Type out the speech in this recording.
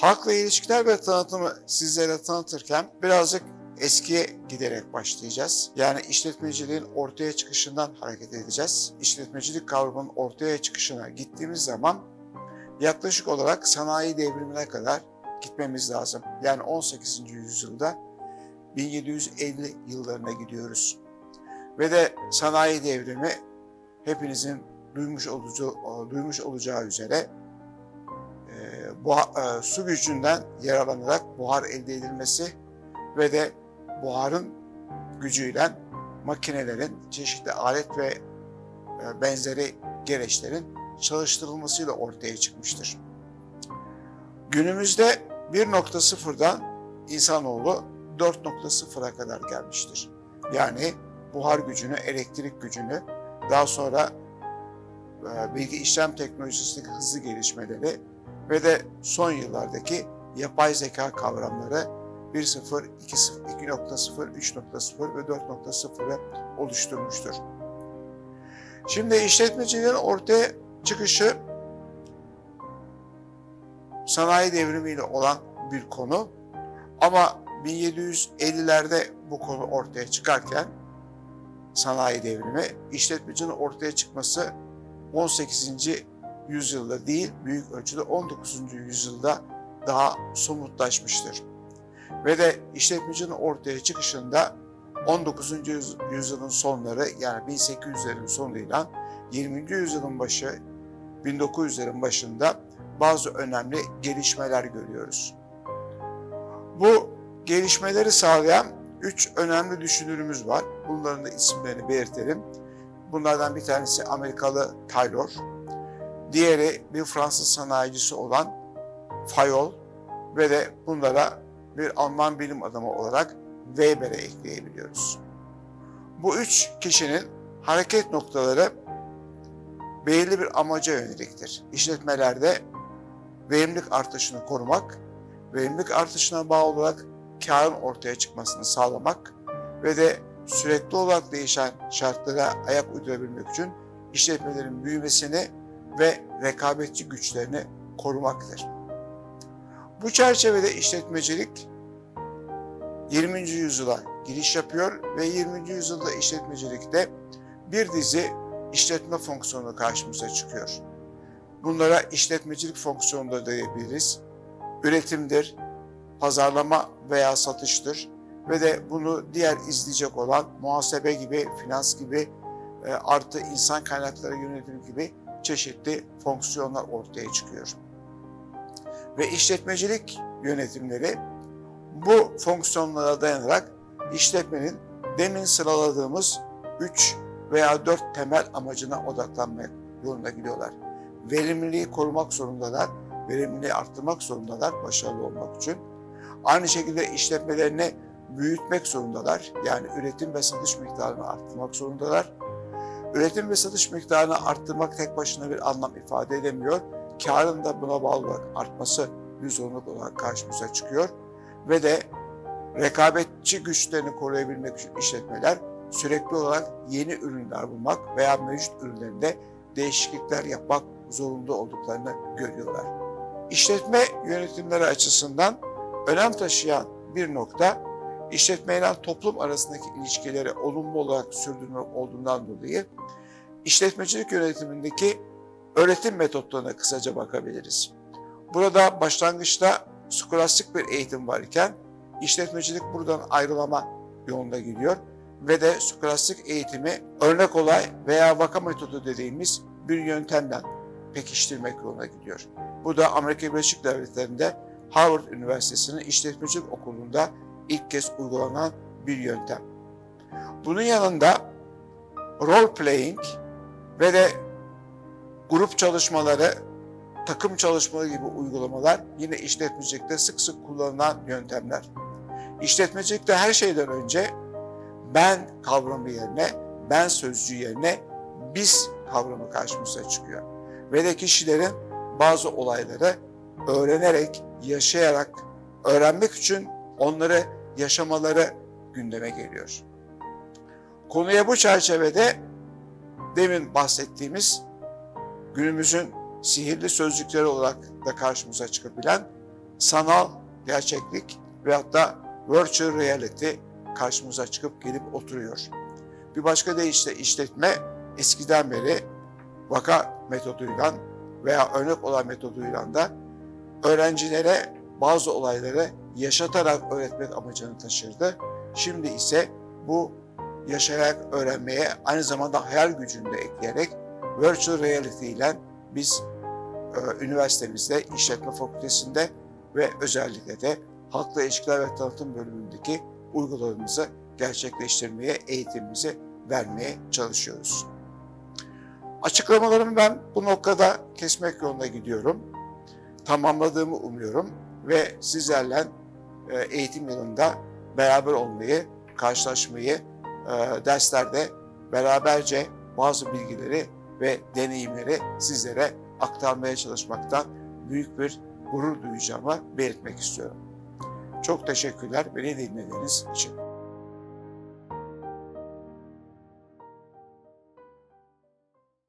Halkla ilişkiler ve tanıtımı sizlere tanıtırken birazcık eskiye giderek başlayacağız. Yani işletmeciliğin ortaya çıkışından hareket edeceğiz. İşletmecilik kavramının ortaya çıkışına gittiğimiz zaman yaklaşık olarak sanayi devrimine kadar gitmemiz lazım. Yani 18. yüzyılda 1750 yıllarına gidiyoruz. Ve de sanayi devrimi hepinizin duymuş olacağı, duymuş olacağı üzere buha- e, su gücünden yararlanarak buhar elde edilmesi ve de buharın gücüyle makinelerin, çeşitli alet ve e, benzeri gereçlerin çalıştırılmasıyla ortaya çıkmıştır. Günümüzde 1.0'dan insanoğlu 4.0'a kadar gelmiştir. Yani buhar gücünü, elektrik gücünü, daha sonra e, bilgi işlem teknolojisindeki hızlı gelişmeleri ve de son yıllardaki yapay zeka kavramları 1.0, 2.0, 2.0, 3.0 ve 4.0'ı oluşturmuştur. Şimdi işletmeciliğin ortaya çıkışı sanayi devrimiyle olan bir konu ama 1750'lerde bu konu ortaya çıkarken sanayi devrimi işletmecinin ortaya çıkması 18. yüzyılda değil büyük ölçüde 19. yüzyılda daha somutlaşmıştır. Ve de işletmecinin ortaya çıkışında 19. yüz- yüzyılın sonları yani 1800'lerin sonuyla 20. yüzyılın başı 1900'lerin başında bazı önemli gelişmeler görüyoruz. Bu gelişmeleri sağlayan üç önemli düşünürümüz var. Bunların da isimlerini belirtelim. Bunlardan bir tanesi Amerikalı Taylor, diğeri bir Fransız sanayicisi olan Fayol ve de bunlara bir Alman bilim adamı olarak Weber'e ekleyebiliyoruz. Bu üç kişinin hareket noktaları belirli bir amaca yöneliktir. İşletmelerde verimlilik artışını korumak, verimlilik artışına bağlı olarak karın ortaya çıkmasını sağlamak ve de sürekli olarak değişen şartlara ayak uydurabilmek için işletmelerin büyümesini ve rekabetçi güçlerini korumaktır. Bu çerçevede işletmecilik 20. yüzyıla giriş yapıyor ve 20. yüzyılda işletmecilikte bir dizi işletme fonksiyonu karşımıza çıkıyor. Bunlara işletmecilik fonksiyonu da diyebiliriz. Üretimdir, pazarlama veya satıştır ve de bunu diğer izleyecek olan muhasebe gibi, finans gibi e, artı insan kaynakları yönetimi gibi çeşitli fonksiyonlar ortaya çıkıyor. Ve işletmecilik yönetimleri bu fonksiyonlara dayanarak işletmenin demin sıraladığımız 3 veya 4 temel amacına odaklanmak yolunda gidiyorlar. Verimliliği korumak zorundalar, verimliliği arttırmak zorundalar başarılı olmak için. Aynı şekilde işletmelerini büyütmek zorundalar. Yani üretim ve satış miktarını arttırmak zorundalar. Üretim ve satış miktarını arttırmak tek başına bir anlam ifade edemiyor. Karın da buna bağlı olarak artması bir zorunluluk olarak karşımıza çıkıyor. Ve de rekabetçi güçlerini koruyabilmek için işletmeler sürekli olarak yeni ürünler bulmak veya mevcut ürünlerinde değişiklikler yapmak zorunda olduklarını görüyorlar. İşletme yönetimleri açısından önem taşıyan bir nokta işletmeyle toplum arasındaki ilişkileri olumlu olarak sürdürmek olduğundan dolayı işletmecilik yönetimindeki öğretim metotlarına kısaca bakabiliriz. Burada başlangıçta skolastik bir eğitim var iken işletmecilik buradan ayrılama yolunda gidiyor ve de skolastik eğitimi örnek olay veya vaka metodu dediğimiz bir yöntemden pekiştirmek yoluna gidiyor. Bu da Amerika Birleşik Devletleri'nde Harvard Üniversitesi'nin işletmecilik okulunda ilk kez uygulanan bir yöntem. Bunun yanında role playing ve de grup çalışmaları, takım çalışmaları gibi uygulamalar yine işletmecilikte sık sık kullanılan yöntemler. İşletmecilikte her şeyden önce ben kavramı yerine, ben sözcüğü yerine biz kavramı karşımıza çıkıyor. Ve de kişilerin bazı olayları öğrenerek, yaşayarak, öğrenmek için onları yaşamaları gündeme geliyor. Konuya bu çerçevede demin bahsettiğimiz günümüzün sihirli sözcükleri olarak da karşımıza çıkabilen sanal gerçeklik veyahut da virtual reality karşımıza çıkıp gelip oturuyor. Bir başka deyişle işletme eskiden beri vaka metoduyla veya örnek olay metoduyla da öğrencilere bazı olayları yaşatarak öğretmek amacını taşırdı. Şimdi ise bu yaşayarak öğrenmeye aynı zamanda hayal gücünü de ekleyerek virtual reality ile biz e, üniversitemizde, işletme fakültesinde ve özellikle de halkla ilişkiler ve tanıtım bölümündeki uygulamalarımızı gerçekleştirmeye, eğitimimizi vermeye çalışıyoruz. Açıklamalarımı ben bu noktada kesmek yolunda gidiyorum. Tamamladığımı umuyorum ve sizlerle eğitim yılında beraber olmayı, karşılaşmayı, e, derslerde beraberce bazı bilgileri ve deneyimleri sizlere aktarmaya çalışmaktan büyük bir gurur duyacağımı belirtmek istiyorum. Çok teşekkürler beni dinlediğiniz için.